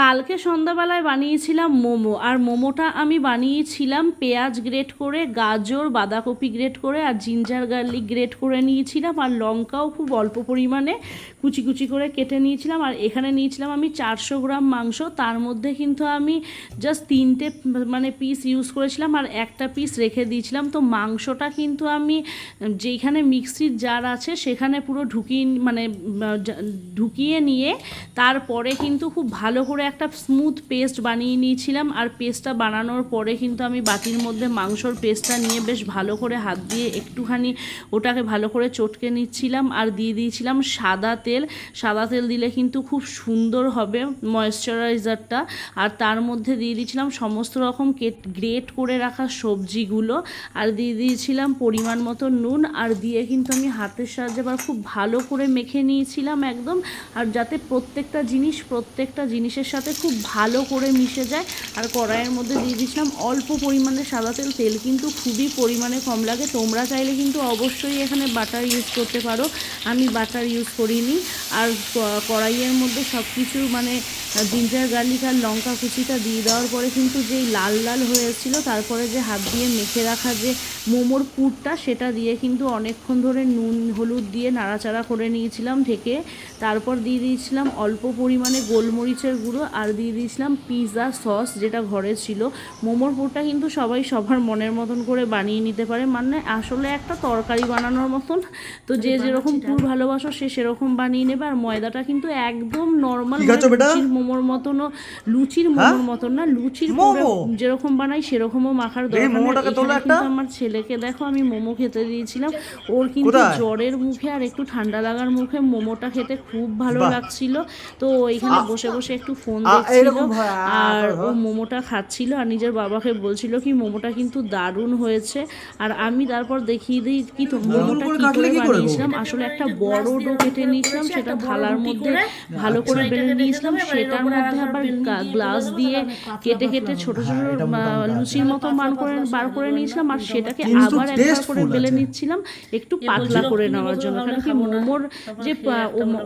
কালকে সন্ধ্যাবেলায় বানিয়েছিলাম মোমো, আর মোমোটা আমি বানিয়েছিলাম পেঁয়াজ গ্রেট করে, গাজর, বাঁধাকপি গ্রেট করে, আর জিঞ্জার গার্লিক গ্রেট করে নিয়েছিলাম, আর লঙ্কাও খুব অল্প পরিমাণে কুচি কুচি করে কেটে নিয়েছিলাম, আর এখানে নিয়েছিলাম আমি চারশো গ্রাম মাংস, তার মধ্যে কিন্তু আমি জাস্ট তিনটে মানে পিস ইউজ করেছিলাম, আর একটা পিস রেখে দিয়েছিলাম, তো মাংসটা কিন্তু আমি যেখানে মিক্সির জার আছে, সেখানে পুরো ঢুকিয়ে মানে ঢুকিয়ে নিয়ে তারপরে কিন্তু খুব ভালো করে একটা স্মুথ পেস্ট বানিয়ে নিয়েছিলাম আর পেস্টটা বানানোর পরে কিন্তু আমি বাটির মধ্যে মাংসর পেস্টটা নিয়ে বেশ ভালো করে হাত দিয়ে একটুখানি ওটাকে ভালো করে চটকে নিচ্ছিলাম আর দিয়ে দিয়েছিলাম সাদা তেল। সাদা তেল দিলে কিন্তু খুব সুন্দর হবে ময়েশ্চারাইজারটা আর তার মধ্যে দিয়ে দিয়েছিলাম সমস্ত রকম গ্রেট করে রাখা সবজিগুলো। আর দিয়ে দিয়েছিলাম পরিমাণ মতো নুন আর দিয়ে কিন্তু আমি হাতের সাহায্যে আবার খুব ভালো করে মেখে নিয়েছিলাম একদম। আর যাতে প্রত্যেকটা জিনিস, প্রত্যেকটা জিনিসের সাথে খুব ভালো করে মিশে যায়। আর কড়াইয়ের মধ্যে দিয়ে দিয়েছিলাম অল্প পরিমাণে সাদা তেল। তেল কিন্তু খুবই পরিমাণে কম লাগে। তোমরা চাইলে কিন্তু অবশ্যই এখানে বাটার ইউজ করতে পারো। আমি বাটার ইউজ করিনি। আর কড়াইয়ের মধ্যে সব কিছু মানে জিঞ্জার গার্লিক আর লঙ্কা কুচিটা দিয়ে দেওয়ার পরে কিন্তু যেই লাল লাল হয়েছিল তারপরে যে হাত দিয়ে মেখে রাখা যে মোমোর পুরটা সেটা দিয়ে কিন্তু অনেকক্ষণ ধরে নুন হলুদ দিয়ে নাড়াচাড়া করে নিয়েছিলাম ঢেকে। তারপর দিয়ে দিয়েছিলাম অল্প পরিমাণে গোলমরিচের গুঁড়ো আর দিয়ে দিয়েছিলাম পিৎজা সস যেটা ঘরে ছিল। মোমোর পুরটা কিন্তু সবাই সবার মনের মতন করে বানিয়ে নিতে পারে। মানে আসলে একটা তরকারি বানানোর মতন। তো যে যেরকম পুর ভালোবাসো সে সেরকম বানিয়ে নেবে। আর ময়দাটা কিন্তু একদম নর্মাল মোমোর মতনও লুচির মোমোর মতন না লুচির মোমো? যেরকম বানাই সেরকমও মাখার দরকার নেই। মোমোটাকে তোলো একটা। আমার ছেলেকে দেখো আমি মোমো খেতে দিয়েছিলাম। ওর কিন্তু জ্বরের মুখে আর একটু ঠান্ডা লাগার মুখে মোমোটা খেতে খুব ভালো লাগছিল। তো ওইখানে বসে বসে একটু ফোন দেখছিল। হয়, আর করো। ও মোমোটা খাচ্ছিল আর নিজের বাবাকে বলছিল কি মোমোটা কিন্তু দারুণ হয়েছে। আর আমি তারপর দেখিয়ে দিই কি তো মোমোটা কি করে? বানিয়েছিলাম। আসলে একটা বড় ডো কেটে নিয়েছিলাম সেটা থালার মধ্যে ভালো করে বেলে নিয়েছিলাম সেটার মধ্যে আবার গ্লাস দিয়ে কেটে কেটে ছোট ছোট লুচির মতো বার করে বার করে নিয়েছিলাম আর সেটাকে আবার একবার করে বেলে নিচ্ছিলাম। একটু পাতলা করে নেওয়ার জন্য। কারণ কি মোমোর যে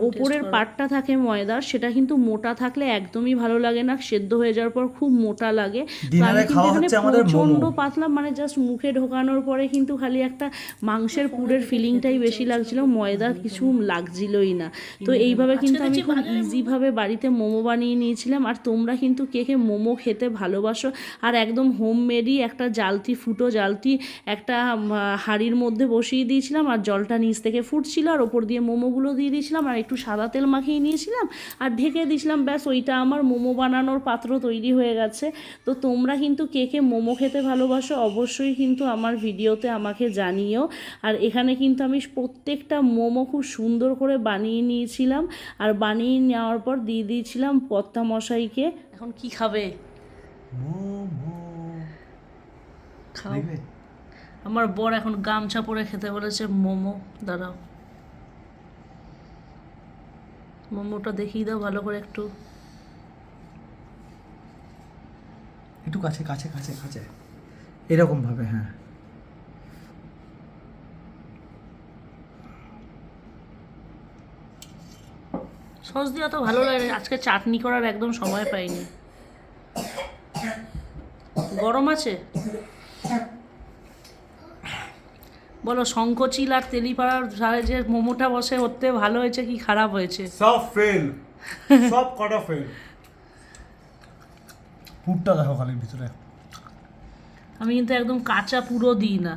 ওপরের পাটটা থাকে ময়দার সেটা কিন্তু মোটা থাকলে একদমই ভালো লাগে না সেদ্ধ হয়ে যাওয়ার পর খুব মোটা লাগে। প্রচণ্ড মোমো। পাতলা মানে জাস্ট মুখে ঢোকানোর পরে কিন্তু খালি একটা মাংসের পুরের ফিলিংটাই বেশি লাগছিল ময়দা কিছু লাগছিলই না। তো এইভাবে কিন্তু আমি খুব ইজিভাবে বাড়িতে মোমো বানিয়ে নিয়েছিলাম। আর তোমরা কিন্তু কে কে মোমো খেতে ভালোবাসো। আর একদম হোমমেডই একটা জালতি ফুটো জালতি একটা হাঁড়ির মধ্যে বসিয়ে দিয়েছিলাম। আর জলটা নিচ থেকে ফুটছিল। আর ওপর দিয়ে মোমোগুলো দিয়ে দিয়েছিলাম। আর একটু সাদা তেল মাখিয়ে নিয়েছিলাম। আর ঢেকে দিয়েছিলাম। ব্যাস, ওইটা আমার মোমো বানানোর পাত্র তৈরি হয়ে গেছে। তো তোমরা কিন্তু কে কে মোমো খেতে ভালোবাসো অবশ্যই কিন্তু আমার ভিডিওতে আমাকে জানিও। আর এখানে কিন্তু আমি প্রত্যেকটা মোমো খুব সুন্দর করে বানিয়ে নিয়েছিলাম। আর বানিয়ে নেওয়ার পর দিয়ে দিয়েছিলাম পত্তা মশাইকে এখন কি খাবে? খাও। আমার বর এখন গামছা পরে খেতে বলেছে মোমো দাঁড়াও। মোমোটা দেখিয়ে দাও ভালো করে একটু। একটু কাছে কাছে কাছে কাছে। এরকম ভাবে হ্যাঁ। সস দিয়ে তো ভালো লাগে আজকে চাটনি করার একদম সময় পাইনি। গরম আছে? বলো শঙ্কচিল আর তেলিপাড়ার ধারে যে মোমোটা বসে হতে ভালো হয়েছে কি খারাপ হয়েছে? সব ফেল সব কটা ফেল পুরটা দেখো খালি ভিতরে। আমি কিন্তু একদম কাঁচা পুরো দিই না।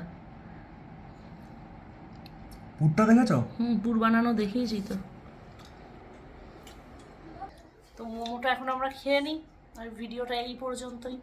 পুরটা দেখেছ? হুম পুর বানানো দেখিয়েছি তো। তো মোমোটা এখন আমরা খেয়ে নিই আর ভিডিওটা এই পর্যন্তই।